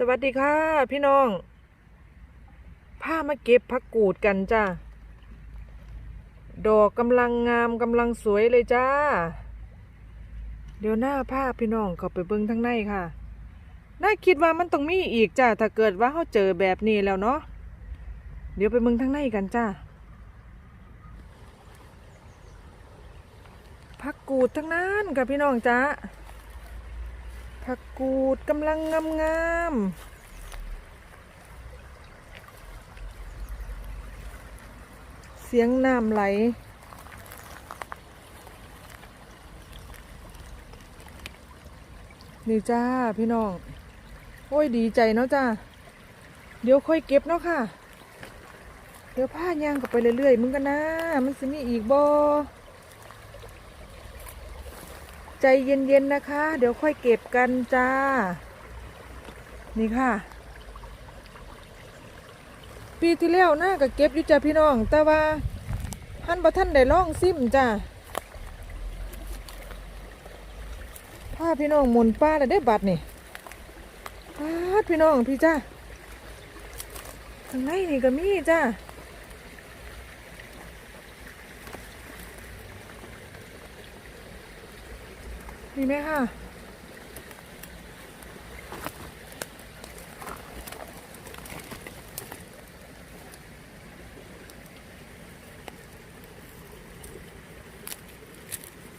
สวัสดีค่ะ พี่น้องพามาเก็บผักกูดกันจ้าดอกกำลังงามกำลังสวยเลยจ้า เดี๋ยวหน้าผ้าพี่น้องเข้าไปเบิ้งทั้งในค่ะ น่าคิดว่ามันต้องมีอีกจ้าถ้าเกิดว่าเขาเจอแบบนี้แล้วเนาะเดี๋ยวไปเบิ้งทั้งในกันจ้าผักกูดทั้งนั้นค่ะพี่น้องจ้า ผักกูดกำลังงามงามๆเสียงน้ำไหล นี่จ้าพี่น้อง โอ้ยดีใจเนาะจ้า เดี๋ยวค่อยเก็บเนาะค่ะ เดี๋ยวผ้ายางกับไปเรื่อยๆ มึงกันนะ มันสิมีอีกบ่ ใจเย็นๆนะคะ เดี๋ยวค่อยเก็บกันจ้า นี่ค่ะ ปีที่แล้วน่าก็เก็บอยู่จ้าพี่น้อง แต่ว่าท่านบ่ท่านได้ล่องซิมจ้าพาพี่น้องหมุนป้าแล้วได้บัตรนี่ปาพี่น้องพี่จ้าข้างในนี่ก็มีจ้า มีไหมค่ะ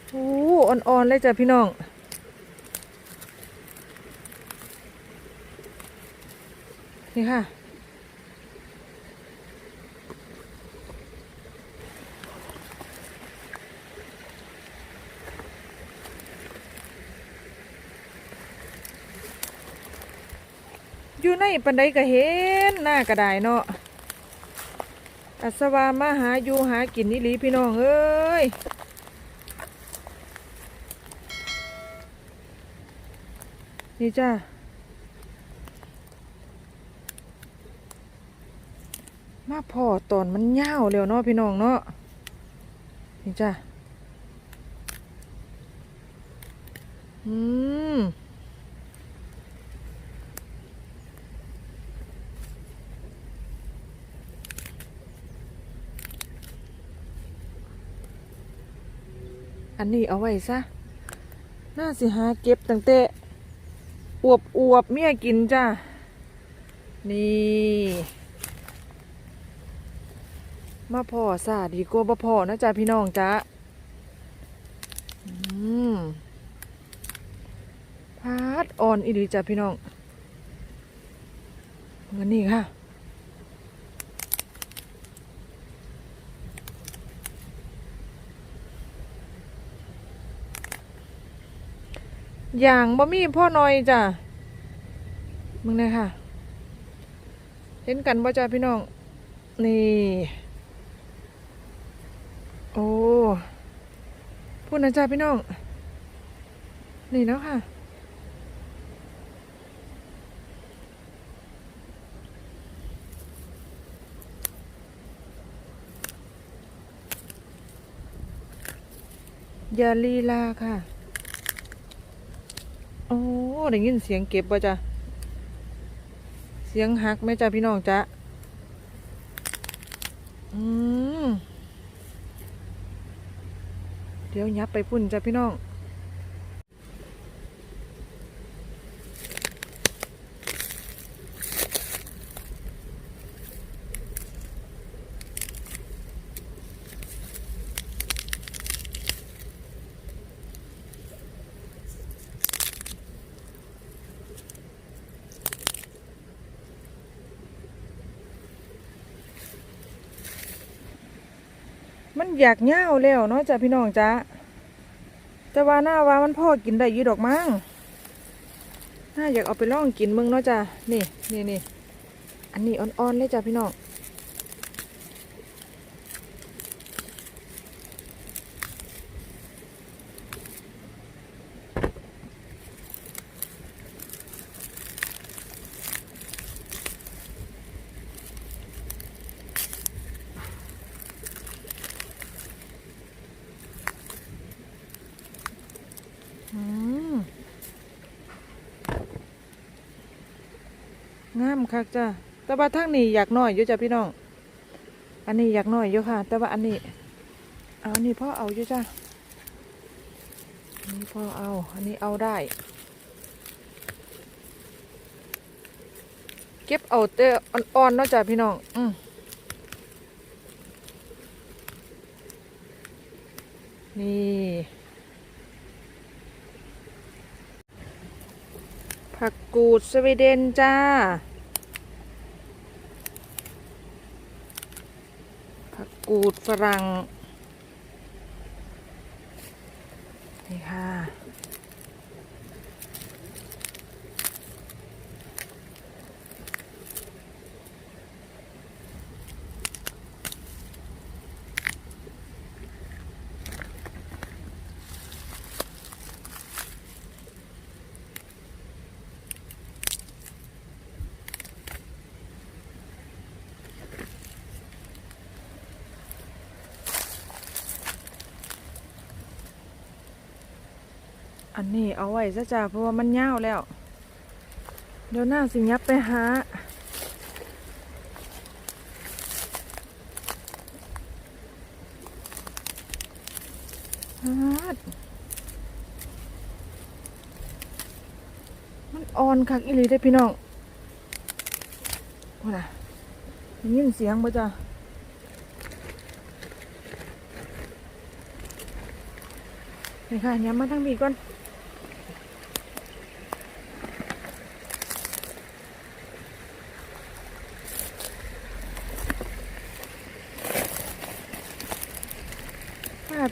โอ้อ่อน ๆ เลยจ้ะพี่น้องนี่ค่ะ ยปันไดก็เห็นหน้ากระไดเนาะอัศวามาหาอยู่หากินนี่ลีพี่น้องเอ้ยนี่จ้ามาพอตอนมันยาเร็วเนาะพี่น้องเนาะนี่จ้าอืม อันนี้เอาไว้ซะ น่าสิหาเก็บตั้งแต่อวบอวบๆเมียกินจ้า นี่ มาพ่อซาดีกว่าบ่พ่อนะจ๊ะพี่น้องจ้าอืมพาดอ่อนอีดีจ้ะพี่น้องเงินนี่ค่ะ อย่างบะมี่พ่อหน่อยจ้ะมึงเลยค่ะ เห็นกันบ่จ้าพี่น้อง นี่ โอ้พูดนะจ้าพี่น้อง นี่แล้วค่ะอย่าลีลาค่ะ โอ้ได้ยินเสียงเก็บป่ะจ๊ะเสียงหักไหมจ๊ะพี่น้องจ๊ะอืมเดี๋ยวยับไปพุ่นจ้ะพี่น้อง มันอยากเหย้าแล้วเนาะจ้ะพี่น้องจ้ะแต่ว่าหน้าว่ามันพ่อกินได้ยี่ดอกมั้งน่าอยากเอาไปล่องกินมึงเนาะจ้ะนี่นี่นี่อันนี้อ่อนๆเลยจ้ะพี่น้อง งามคักจ้าแต่ว่าทางนี้อยากน้อยอยู่จ้ะพี่น้อง อันนี้อยากน้อยอยู่ค่ะ แต่ว่าอันนี้ เอาอันนี้พ่อเอาอยู่จ้ะอันนี้พ่อเอา อันนี้เอาได้ เก็บเอาเตอ่อนๆเนาะจ้ะพี่น้อง อืมนี่ ผักกูดสวีเดนจ้า ผักกูดฝรั่ง นี่ค่ะ อั นี้เอาไว้ซะจ้าเพราะว่ามันยาวแล้ว เดี๋ยวหน้าสิยับไปหาฮามันอ่อนคักอีหลีได้พี่น้องว่าน่ะได้ยินเสียงบ่จ้านี่ค่ะย้ำมาทางนี้ก่อน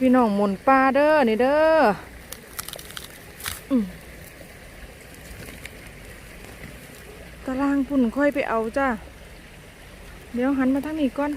พี่น้องหมุนปลาเด้อนี่เด้อตารางพุ่นค่อยไปเอาจ้า เดี๋ยวหันมาทางนี้ก่อน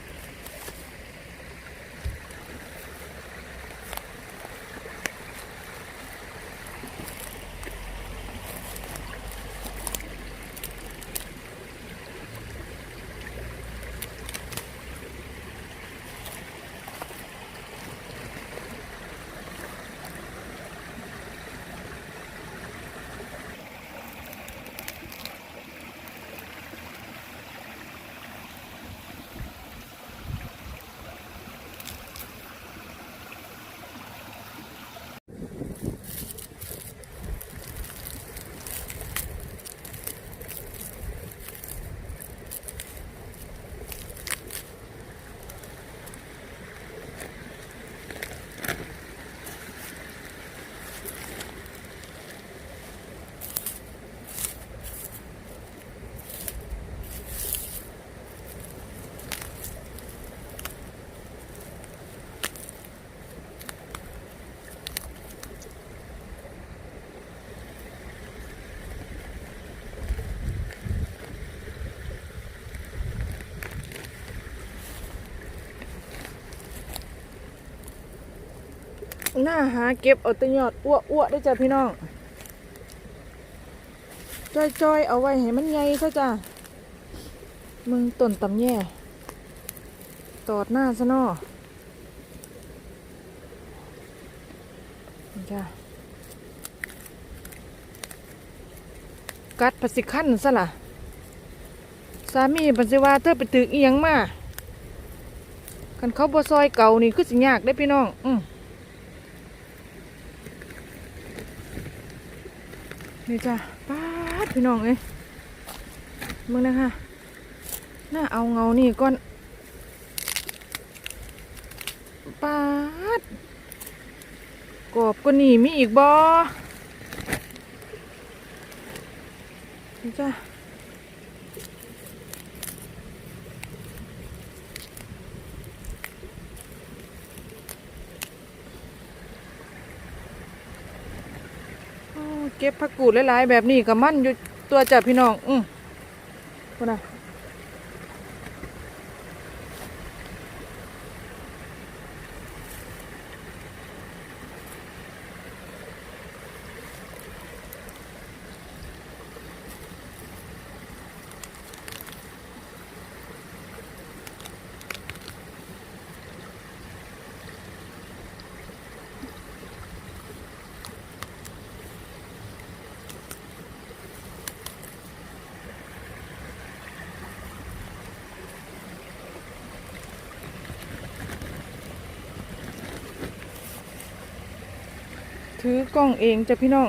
หน้าหาเก็บเอาตะยอดอ้วอ้วได้จ้ะพี่น้องจ้อยๆเอาไว้ให้มันใหญ่ซะจ้ะมึงต้นตำแย่ตอดหน้าซะนอจ้ะกัดปสิคันซะล่ะ สามีปันสิว่าเธอไปตึกเอียงมาคันเขาบ่ซอยเก่านี่คือสิยากได้พี่น้อง อืม นี่จ้ะป้าดพี่น้องเอ้ยมึงนะคะน่าเอาเงานี่ก่อนป้าดกรอบก็นี่มีอีกบอนี่จ้ะ เก็บผักกูดหลายๆแบบนี้กับมันอยู่ตัวจ้ะพี่น้อง อืมพูดนะ ถือกล้องเองจ้ะพี่น้อง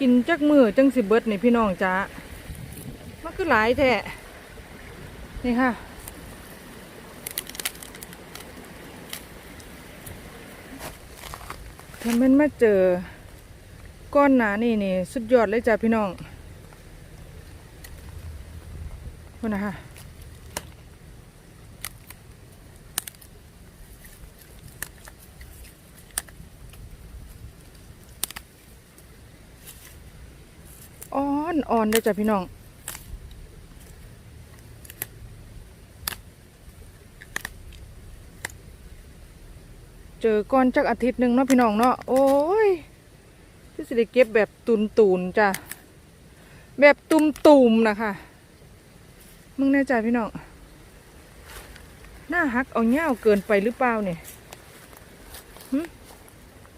กินจักมือจังสิเบิดนี่พี่น้องจ้ามันคือหลายแท้นี่ค่ะถ้ามันมาเจอ ก้อนหนานี่นี่ สุดยอดเลยจ้าพี่น้องคนนะคะ อ่อนอ่อนเลยจ้าพี่น้องเจอก้อนจักอาทิตย์หนึ่งเนาะพี่น้องเนาะโอ้ยพี่สิได้เก็บแบบตุนตูนจ้ะแบบตุมตุมนะคะมึงแน่ใจพี่น้องหน้าหักเอาเง่าวเกินไปหรือเปล่าเนี่ย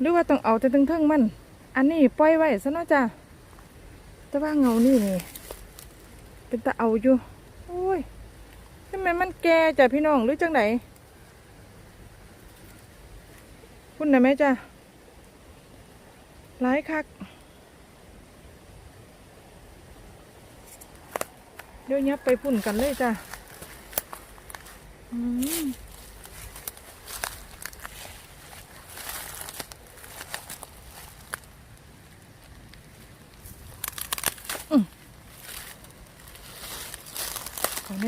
หรือว่าต้องเอาแต่ถึงทิงๆมัน อันนี้ปล่อยไว้ซะเนาะจ้ะ แต่ว่าเงานี่นี่ เป็นตาเอาอยู่ โอ้ยทำไมมันแก่จ้ะพี่น้องหรือจังไหนคุณนะแม่จ้ะร้ายคัก เดี๋ยวยับไปพุ่นกันเลยจ้ะ อืม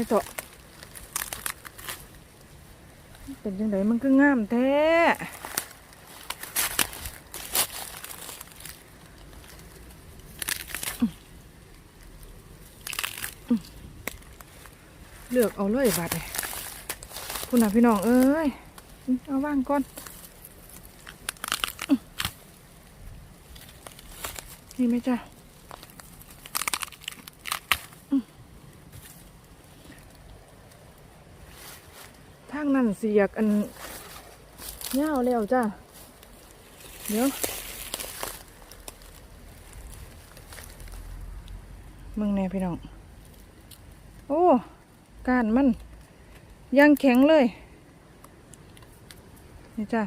เอาแน่เถอะเป็นยังไงมันก็งามแท้เลือกเอาเลยบาดเลยคุณน่ะพี่น้องเอ้ย เอาว่างก่อนนี่ไหมจ้ะอื้อทาง นั้นเสียกอันเงาแล้วจ้ะเดี๋ยวมึงแน่พี่น้อง โอ้ก้านมันยังแข็งเลย นี่จ้ะ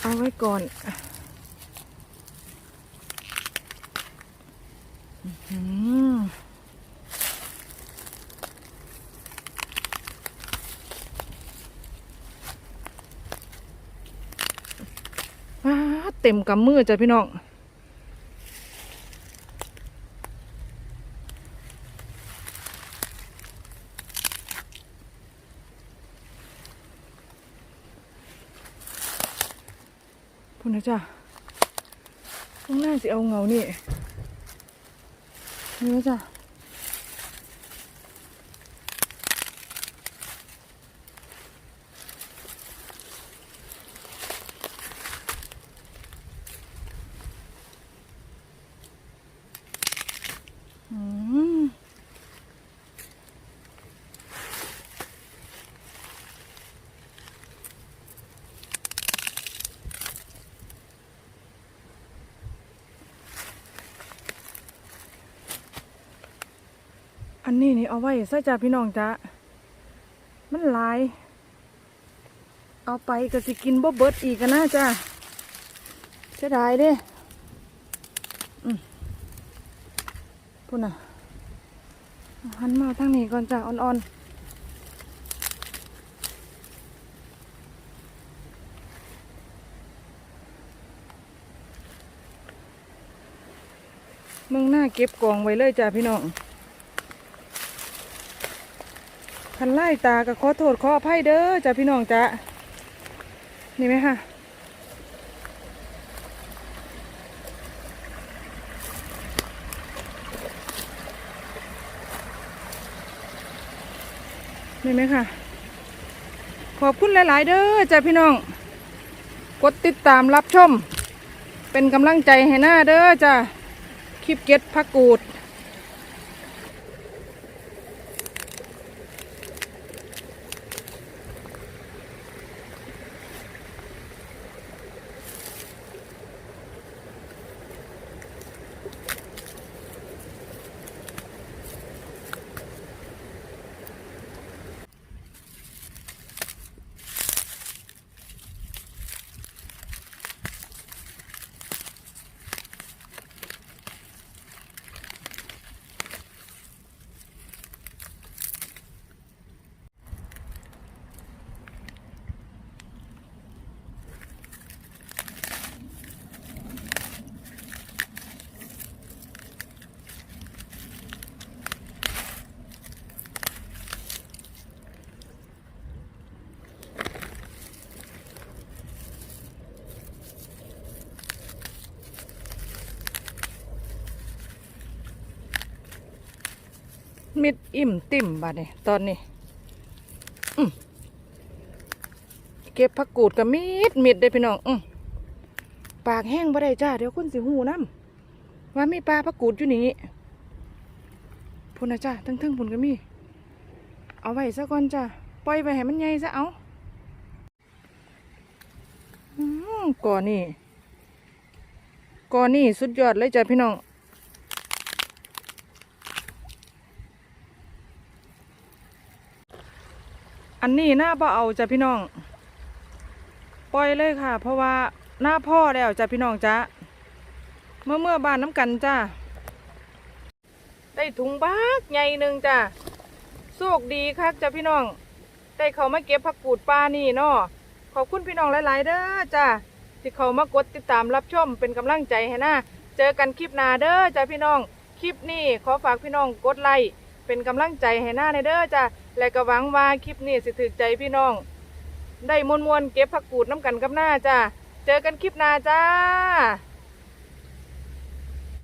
เอาไว้ก่อนอื้อหือว้าด เต็มกำมือจ้ะพี่น้องพูดนะจ้ะต้องน่าสิเอาเงานี่นี่นะจ้ะ อันนี้นี่เอาไว้ซะจ้ะพี่น้องจ้ะมันหลาย เอาไปก็สิกินบ่เบิดอีกกันนะจ้ะเสียดายเด้อืมพูดน่ะหันมาทางนี้ก่อนจ้ะอ่อนๆมึงหน้าเก็บกองไว้เลยจ้ะพี่น้อง คันไล่ตาก็ขอโทษขออภัยเด้อจ้ะพี่น้องจ้ะนี่ไหมคะนี่ไหมคะขอบคุณหลาย ๆ เด้อจ้ะพี่น้อง กดติดตามรับชม เป็นกำลังใจให้หน้าเด้อจ้าคลิปเก็ตพักกูด อิ่มติ่มบาดนี่ตอนนี้เก็บผักกูดกับมิดมิดได้พี่น้องอปากแห้งบ่ได้จ้าเดี๋ยวคุณสิหูน้ำว่ามีปลาผักกูดอยู่นี่พุ่นนะจ้าทั้งทั้งๆพุ่นก็มี เอาไว้ซะก่อนจ้าปล่อยไปให้มันใหญ่ซะเอาอืมก่อนนี่ก่อนนี่สุดยอดเลยจ้าพี่น้อง อันนี้หน้าบ่เอาจ้ะพี่น้อง ปล่อยเลยค่ะ เพราะว่าหน้าพ่อแล้วจ้ะพี่น้องจ้ะเมื่อเมื่อบานน้ำกันจ้ะได้ถุงบักใหญ่หนึ่งจ้ะโชคดีคักจ้ะพี่น้อง ได้เขามาเก็บผักกูดปลานี่เนาะขอบคุณพี่น้องหลายๆ เด้อจ้ะที่เขามากดติดตามรับชมเป็นกำลังใจให้นะเจอกันคลิปหน้าเด้อจ้ะพี่น้อง คลิปนี้ขอฝากพี่น้องกดไลค์เป็นกำลังใจให้หน้าในเด้อจ้ะ และก็หวังว่าคลิปนี้สิถึกใจพี่น้อง ได้มวนมวนๆเก็บผักกูดน้ำกันกับหน้าจ้าเจอกันคลิปหน้าจ้า